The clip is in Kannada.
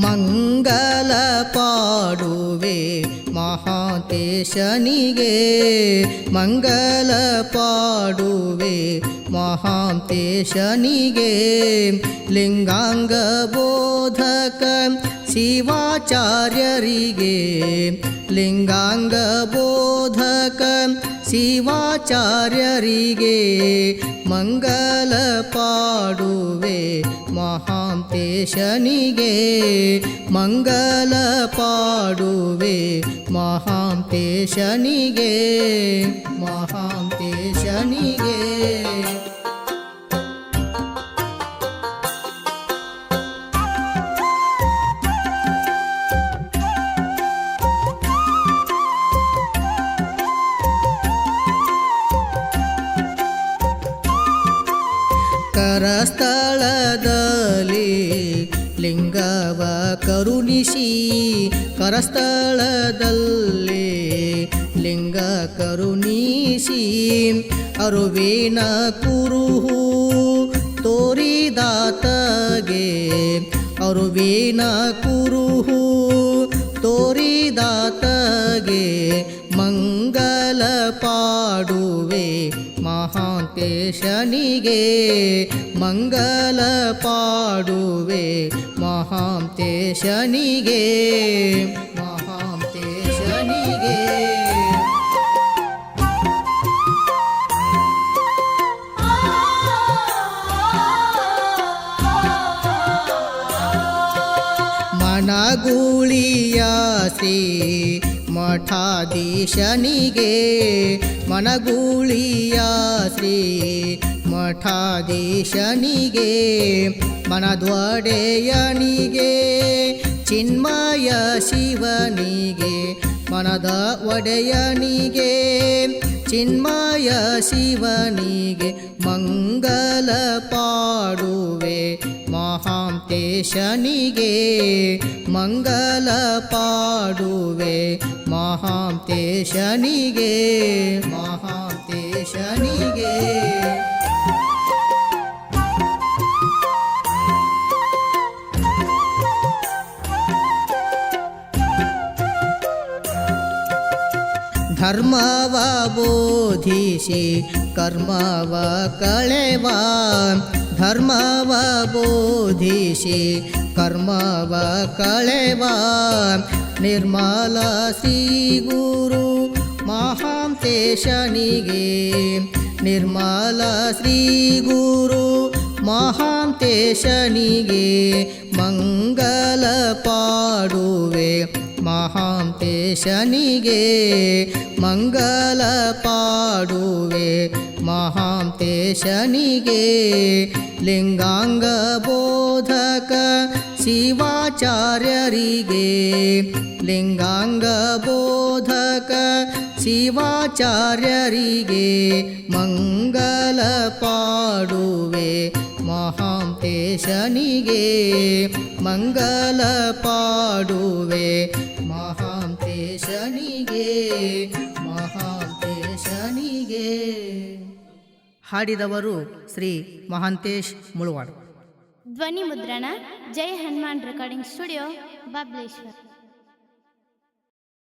ಮಂಗಲ ಪಾಡುವೆ ಮಹಾಂತೇಶನಿಗೆ. ಮಂಗಲ ಪಾಡುವೆ ಮಹಾಂತೇಶನಿಗೆ. ಲಿಂಗಾಂಗ ಬೋಧಕ ಶಿವಾಚಾರ್ಯರಿಗೆ. ಲಿಂಗಾಂಗ ಬೋಧಕ ಶಿವಾಚಾರ್ಯರಿಗೆ ಮಂಗಲ ಪಾಡುವೆ ಮಹಾಂತೇಶನಿಗೆ ಮಂಗಲ ಪಾಡುವೆ ಮಹಾಂತೇಶನಿಗೆ ಮಹಾಂತೇಶನಿಗೆ ಕರಸ್ಥಳದಲ್ಲಿ ಲಿಂಗವ ಕರುಣಿಸಿ ಕರಸ್ಥಳದಲ್ಲಿ ಲಿಂಗ ಕರುಣಿಸಿ ಅರುವಿನ ಕುರುಹು ತೋರಿದಾತಗೆ ಅರುವಿನ ಕುರುಹು ತೋರಿದಾತಗೆ ಮಂಗಲ ಪಾಡುವೆ ಮಹಾಂತೇಶನಿಗೆ ಮಂಗಲ ಪಾಡುವೆ ಮಹಾಂತೇಶನಿಗೆ ಮಹಾಂತೇಶನಿಗೆ ಮನಗೂಳಿಯ ಶ್ರೀ ಮಠಾಧೀಶನಿಗೆ ಮನಗೂಳಿಯ ಶ್ರೀ ಮಠಾಧೀಶನಿಗೆ ಮನದೊಡೆಯನಿಗೆ ಚಿನ್ಮಯ ಶಿವನಿಗೆ ಮನದ ಒಡೆಯನಿಗೆ ಚಿನ್ಮಯ ಶಿವನಿಗೆ ಮಂಗಲ ಪಾಡುವೆ. ಮಹಾಂತೇಶನಿಗೆ ಮಂಗಲ ಪಾಡುವೆ. ಮಹಾಂತೇಶನಿಗೆ ಮಹಾಂತೇಶನಿಗೆ धर्मव बोधिषे कर्मव कळेवा धर्मव बोधिषे कर्म वा कळेवा निर्मल श्रीगुरु महान्त शनििगे निर्मल श्रीगुरु महान्त शनि मङ्गलपाड्वे ಪಾಡುವೆ ಮಹಾಂತೇಶನಿಗೆ ಮಂಗಲ ಪಾಡುವೆ ಮಹಾಂತೇಶನಿಗೆ ಲಿಂಗಾಂಗ ಬೋಧಕ ಶಿವಾಚಾರ್ಯರಿಗೆ ಲಿಂಗಾಂಗ ಬೋಧಕ ಶಿವಾಚಾರ್ಯರಿಗೆ ಮಂಗಲ ಪಾಡುವೆ ಮಹಾಂತೇಶನಿಗೆ ಮಂಗಲ ಪಾಡುವೆ ಮಹಾಂತೇಶನಿಗೆ ಮಹಾಂತೇಶನಿಗೆ ಹಾಡಿದವರು ಶ್ರೀ ಮಹಾಂತೇಶ್ ಮುಳುವಾಡು. ಧ್ವನಿ ಮುದ್ರಣ जय हनुमान रिकॉर्डिंग स्टूडियो बाबलेश्वर।